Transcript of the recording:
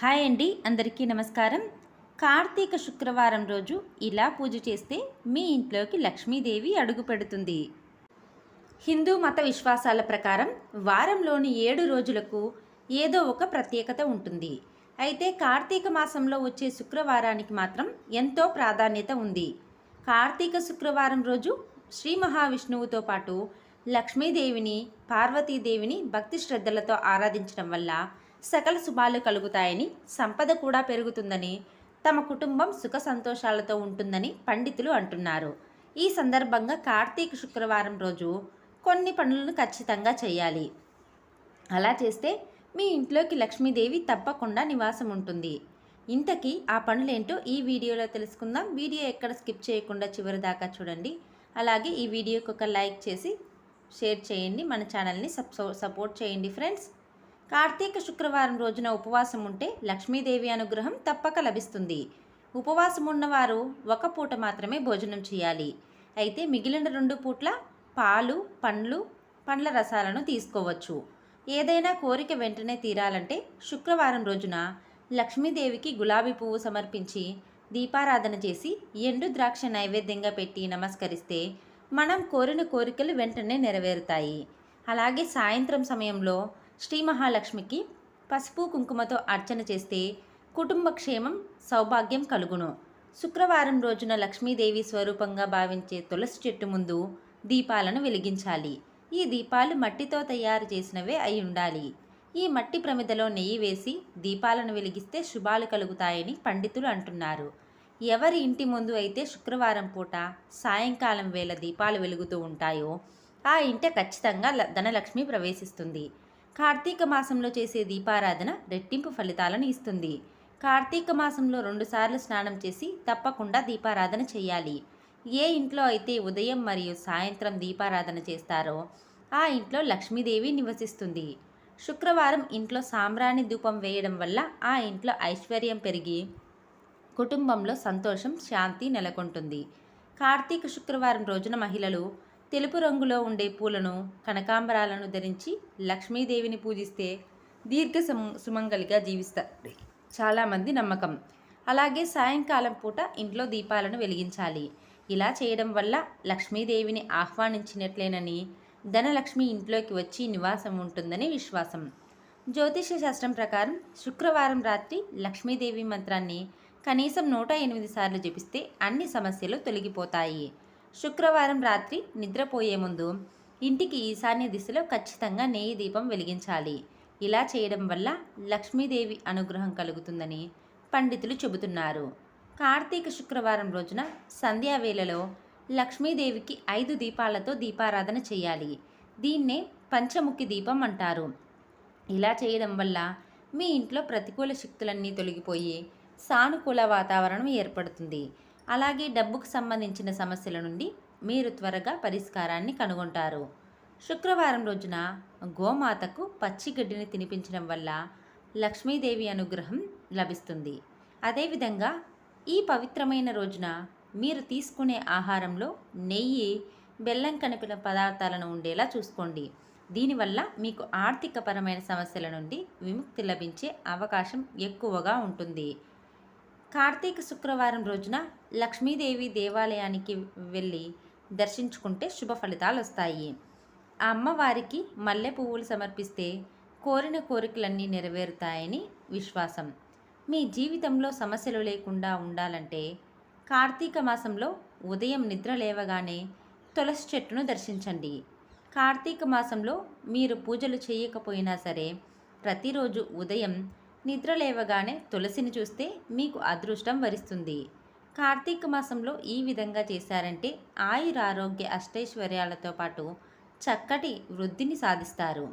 Hi అండి అందరికీ నమస్కారం. కార్తీక శుక్రవారం రోజు ఇలా పూజ చేస్తే మీ ఇంట్లోకి లక్ష్మీదేవి అడుగు పెడుతుంది. హిందూ మత విశ్వాసాల ప్రకారం వారంలోని ఏడు రోజులకు ఏదో ఒక ప్రత్యేకత ఉంటుంది. అయితే కార్తీక మాసంలో వచ్చే శుక్రవారానికి మాత్రం ఎంతో ప్రాధాన్యత ఉంది. కార్తీక శుక్రవారం రోజు శ్రీ మహావిష్ణువుతో పాటు లక్ష్మీదేవిని పార్వతీదేవిని భక్తి శ్రద్ధలతో ఆరాధించడం వల్ల సకల శుభాలు కలుగుతాయని సంపద కూడా పెరుగుతుందని తమ కుటుంబం సుఖ సంతోషాలతో ఉంటుందని పండితులు అంటున్నారు. ఈ సందర్భంగా కార్తీక శుక్రవారం రోజు కొన్ని పనులను ఖచ్చితంగా చేయాలి. అలా చేస్తే మీ ఇంట్లోకి లక్ష్మీదేవి తప్పకుండా నివాసం ఉంటుంది. ఇంతకీ ఆ పనులేంటో ఈ వీడియోలో తెలుసుకుందాం. వీడియో ఎక్కడ స్కిప్ చేయకుండా చివరి దాకా చూడండి. అలాగే ఈ వీడియోకి ఒక లైక్ చేసి షేర్ చేయండి. మన ఛానల్ని సపోర్ట్ చేయండి ఫ్రెండ్స్. కార్తీక శుక్రవారం రోజున ఉపవాసం ఉంటే లక్ష్మీదేవి అనుగ్రహం తప్పక లభిస్తుంది. ఉపవాసం ఉన్నవారు ఒక పూట మాత్రమే భోజనం చేయాలి. అయితే మిగిలిన రెండు పూట్ల పాలు పండ్లు పండ్ల రసాలను తీసుకోవచ్చు. ఏదైనా కోరిక వెంటనే తీరాలంటే శుక్రవారం రోజున లక్ష్మీదేవికి గులాబీ పువ్వు సమర్పించి దీపారాధన చేసి ఎండు ద్రాక్ష నైవేద్యంగా పెట్టి నమస్కరిస్తే మనం కోరిన కోరికలు వెంటనే నెరవేరుతాయి. అలాగే సాయంత్రం సమయంలో శ్రీ మహాలక్ష్మికి పసుపు కుంకుమతో అర్చన చేస్తే కుటుంబ క్షేమం సౌభాగ్యం కలుగును. శుక్రవారం రోజున లక్ష్మీదేవి స్వరూపంగా భావించే తులసి చెట్టు ముందు దీపాలను వెలిగించాలి. ఈ దీపాలు మట్టితో తయారు చేసినవే అయి ఉండాలి. ఈ మట్టి ప్రమిదలో నెయ్యి వేసి దీపాలను వెలిగిస్తే శుభాలు కలుగుతాయని పండితులు అంటున్నారు. ఎవరి ఇంటి ముందు అయితే శుక్రవారం పూట సాయంకాలం వేళ దీపాలు వెలుగుతూ ఉంటాయో ఆ ఇంట ఖచ్చితంగా ల- ధనలక్ష్మి ప్రవేశిస్తుంది. కార్తీక మాసంలో చేసే దీపారాధన రెట్టింపు ఫలితాలను ఇస్తుంది. కార్తీక మాసంలో రెండుసార్లు స్నానం చేసి తప్పకుండా దీపారాధన చేయాలి. ఏ ఇంట్లో అయితే ఉదయం మరియు సాయంత్రం దీపారాధన చేస్తారో ఆ ఇంట్లో లక్ష్మీదేవి నివసిస్తుంది. శుక్రవారం ఇంట్లో సాంబ్రాణి ధూపం వేయడం వల్ల ఆ ఇంట్లో ఐశ్వర్యం పెరిగి కుటుంబంలో సంతోషం శాంతి నెలకొంటుంది. కార్తీక శుక్రవారం రోజున మహిళలు తెలుపు రంగులో ఉండే పూలను కనకాంబరాలను ధరించి లక్ష్మీదేవిని పూజిస్తే దీర్ఘ సుమంగలిగా జీవిస్తారు చాలామంది నమ్మకం. అలాగే సాయంకాలం పూట ఇంట్లో దీపాలను వెలిగించాలి. ఇలా చేయడం వల్ల లక్ష్మీదేవిని ఆహ్వానించినట్లేనని ధనలక్ష్మి ఇంట్లోకి వచ్చి నివాసం ఉంటుందని విశ్వాసం. జ్యోతిష శాస్త్రం ప్రకారం శుక్రవారం రాత్రి లక్ష్మీదేవి మంత్రాన్ని కనీసం నూట ఎనిమిది సార్లు జపిస్తే అన్ని సమస్యలు తొలగిపోతాయి. శుక్రవారం రాత్రి నిద్రపోయే ముందు ఇంటికి ఈశాన్య దిశలో ఖచ్చితంగా నెయ్యి దీపం వెలిగించాలి. ఇలా చేయడం వల్ల లక్ష్మీదేవి అనుగ్రహం కలుగుతుందని పండితులు చెబుతున్నారు. కార్తీక శుక్రవారం రోజున సంధ్యావేళలో లక్ష్మీదేవికి ఐదు దీపాలతో దీపారాధన చేయాలి. దీన్నే పంచముఖి దీపం అంటారు. ఇలా చేయడం వల్ల మీ ఇంట్లో ప్రతికూల శక్తులన్నీ తొలగిపోయి సానుకూల వాతావరణం ఏర్పడుతుంది. అలాగే డబ్బుకు సంబంధించిన సమస్యల నుండి మీరు త్వరగా పరిష్కారాన్ని కనుగొంటారు. శుక్రవారం రోజున గోమాతకు పచ్చి గడ్డిని తినిపించడం వల్ల లక్ష్మీదేవి అనుగ్రహం లభిస్తుంది. అదేవిధంగా ఈ పవిత్రమైన రోజున మీరు తీసుకునే ఆహారంలో నెయ్యి బెల్లం కనిపిన పదార్థాలను ఉండేలా చూసుకోండి. దీనివల్ల మీకు ఆర్థికపరమైన సమస్యల నుండి విముక్తి లభించే అవకాశం ఎక్కువగా ఉంటుంది. కార్తీక శుక్రవారం రోజున లక్ష్మీదేవి దేవాలయానికి వెళ్ళి దర్శించుకుంటే శుభ ఫలితాలు వస్తాయి. ఆ అమ్మవారికి మల్లె పువ్వులు సమర్పిస్తే కోరిన కోరికలన్నీ నెరవేరుతాయని విశ్వాసం. మీ జీవితంలో సమస్యలు లేకుండా ఉండాలంటే కార్తీక మాసంలో ఉదయం నిద్ర లేవగానే తులసి చెట్టును దర్శించండి. కార్తీక మాసంలో మీరు పూజలు చేయకపోయినా సరే ప్రతిరోజు ఉదయం నిద్ర లేవగానే తులసిని చూస్తే మీకు అదృష్టం వరిస్తుంది. కార్తీక మాసంలో ఈ విధంగా చేశారంటే ఆయురారోగ్య అష్టైశ్వర్యాలతో పాటు చక్కటి వృద్ధిని సాధిస్తారు.